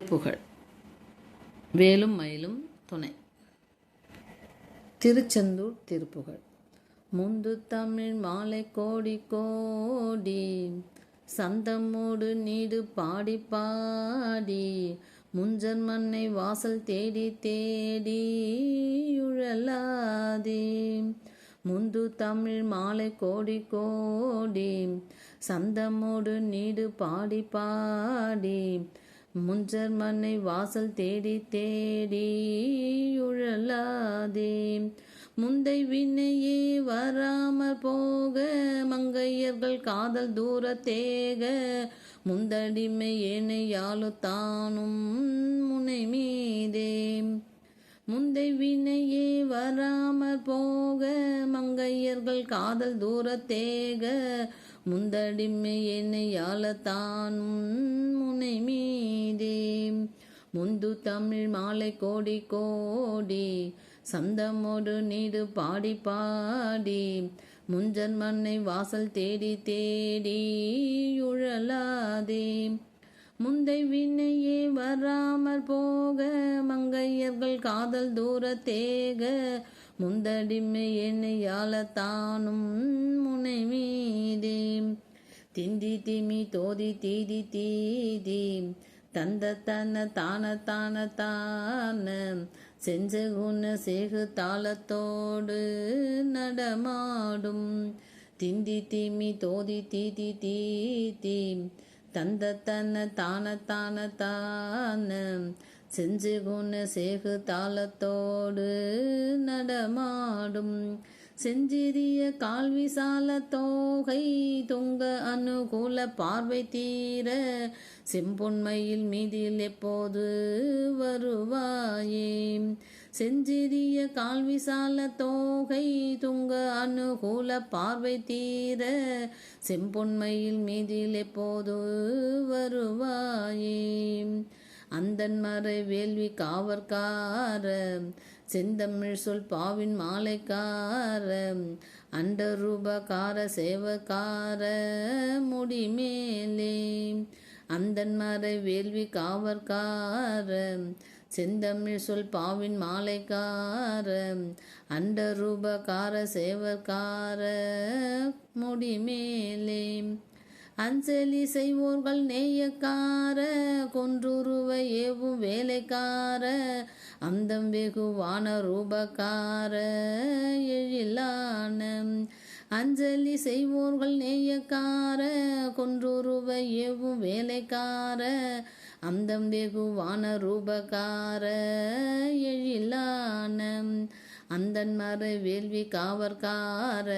புகழ். வேலும் மயிலும் துணை. திருச்செந்தூர் திருப்புகழ். முந்து தமிழ் மாலை கோடி கோடி சந்தமோடு நீடு பாடி பாடி முஞ்சன் மண்ணை வாசல் தேடி தேடி உழலாதே. முந்து தமிழ் மாலை கோடி கோடி சந்தமோடு நீடு பாடி பாடி முஞ்சர் மண்ணை வாசல் தேடி தேடி உழலாதே. முந்தை வினையே வராமற் போக மங்கையர்கள் காதல் தூர தேக. முந்தடிமை ஏனையாலு தானும் முனை மீதே. முந்தை வினையே வராமற் போக மங்கையர்கள் காதல் தூர தேக. முந்தடிமை என்னையால தானும் முனை மீதே முந்து தமிழ் மாலை கோடி கோடி சந்தமோடு நீடு பாடி பாடி முஞ்சன் மண்ணை வாசல் தேடி தேடி உழலாதே. முந்தை வினையே வராமற் போக மங்கையர்கள் காதல் தூர தேக முந்தடிமை என்னையால தானும் முனை மீதே திந்தி திமி தோதி தீதி தீதி. தந்த தன தான தான தான. செஞ்ச குண சேகு தாளத்தோடு நடமாடும். திந்தி திமி தோதி தீதி தீதி. தந்த தன தான தான தான. செஞ்சு குண சேகு தாளத்தோடு நடமாடும். செஞ்சிறிய கால்விசால தோகை தொங்க அனுகூல பார்வை தீர செம்பொன்மையில் மீதில் எப்போது வருவாயே? செஞ்சிறிய கால்விசால தோகை தொங்க அனுகூல பார்வை தீர செம்பொன்மையில் மீதில் எப்போது வருவாயே? அந்தன் மறை வேள்வி காவற்கார செந்தமிழ் சொல் பாவின் மாலைக்கார அண்டரூபகார சேவக்கார முடிமேலே. அந்தன் மறை வேள்வி காவற்கார செந்தமிழ் சொல் பாவின் மாலைக்கார அண்டரூபகார சேவக்கார முடிமேலே. அஞ்சலி செய்வோர்கள் நேயக்கார கொன்றுருவ ஏவும் வேலைக்கார அந்தம் வெகுவான ரூபக்கார எழிலான. அஞ்சலி செய்வோர்கள் நேயக்கார கொன்றுருவ ஏவும் வேலைக்கார அந்தம் வெகுவான ரூபக்கார எழிலான அந்தன் வேள்வி காவற்கார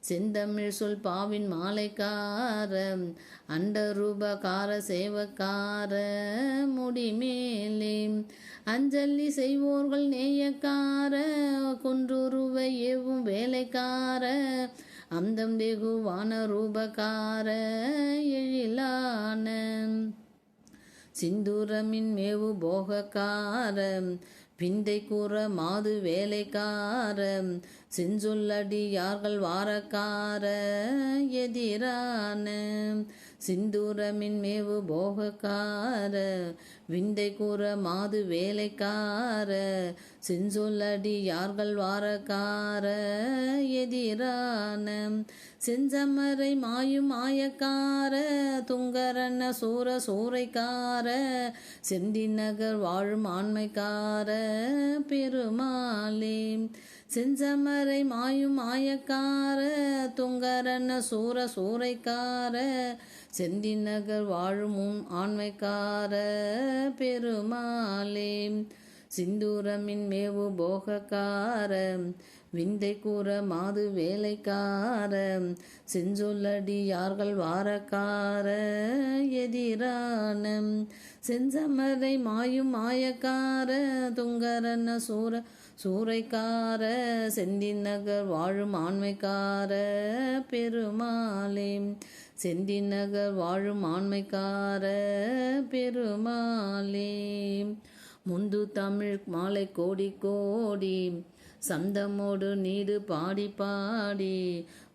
செந்தமிழ் சொல் பாவின் மாலைக்கார அண்ட ரூபகார சேவக்கார முடிமேலே அஞ்சலி செய்வோர்கள் நேயக்கார குன்றுருவை ஏவும் வேலைக்கார அந்தம் வெகுவான ரூபகார எழிலான. சிந்துரமின் மேவு போகக்கார பிந்தை கூற மாது வேலைக்கார செஞ்சொல்லடி யார்கள் வாரக்கார எதிரான சிந்தூரமின் மேவு போகக்கார விந்தை கூற மாது வேலைக்கார செஞ்சொல்லடி யார்கள் வாரக்கார எதிரான செஞ்சமரை மாயும் மாயக்கார துங்கரன சூர சூறைக்கார செந்தி நகர் வாழும் ஆண்மைக்கார பெருமாளே. செஞ்சமரை மாயும் மாயக்கார துங்கரன சூர சூறைக்கார செந்தி நகர் வாழும் ஆண்மைக்கார பெருமாளே. சிந்தூரமின் மேவு போகக்கார விந்தை கூற மாது வேலைக்கார செஞ்சொல்லடி யார்கள் வாரக்கார எதிரான செஞ்சமரை மாயும் மாயக்கார துங்கரன சூர சூறைக்கார செந்தின் நகர் வாழும் ஆண்மைக்கார பெருமாளே செந்தின் நகர் வாழும் ஆண்மைக்கார பெருமாளே. முந்து தமிழ் மாலை கோடி கோடி சந்தமோடு நீடு பாடி பாடி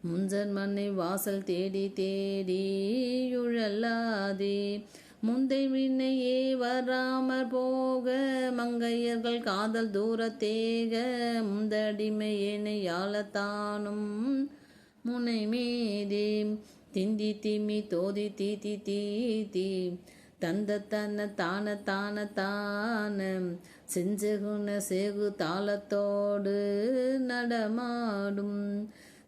முஞ்சன் மண்ணை வாசல் தேடி தேடி யுழல்லாதி முந்தை விண்ணையே வராமற் போக மங்கையர்கள் காதல் தூரத்தேக முந்தடிமை ஏனையாளத்தானும் முனை மீதே திந்தி திமி தோதி தீதி தீதி தந்த தன தான தான தான செஞ்சகுண சேகு தாளத்தோடு நடமாடும்.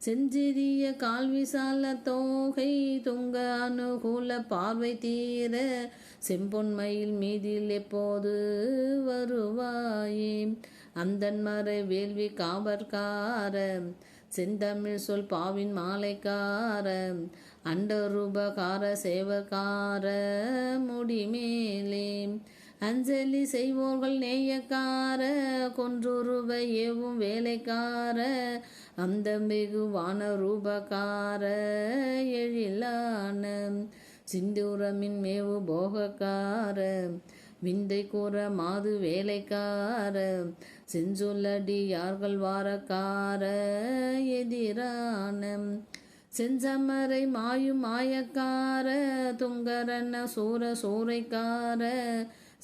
செஞ்சிறிய கால்விசால தோகை தொங்க அனுகூல பார்வை தீர செம்பொன்மையில் மீதில் எப்போது வருவாயே? அந்தன் மறை வேள்வி காவற்கார செந்தமிழ் சொல் பாவின் மாலைக்கார அண்டரூபகார சேவகார முடிமேலே. அஞ்சலி செய்வோர்கள் நேயக்கார கொன்றுருப ஏவும் வேலைக்கார அந்த மிகுவான ரூபகார எழிலான. சிந்தூரமின் மேவு போகக்கார விந்தை கூற மாது வேலைக்கார செஞ்சொல்லடி யார்கள் வாரக்கார எதிரா. செஞ்சமரை மாயும் மாயக்கார துங்கரன சூர சூறைக்கார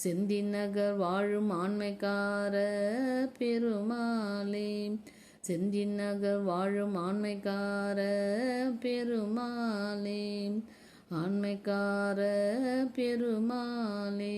செந்தி நகர் வாழும் ஆண்மைக்கார பெருமாளே. செந்தி நகர் வாழும் ஆண்மைக்கார பெருமாளே. ஆண்மைக்கார பெருமாளே.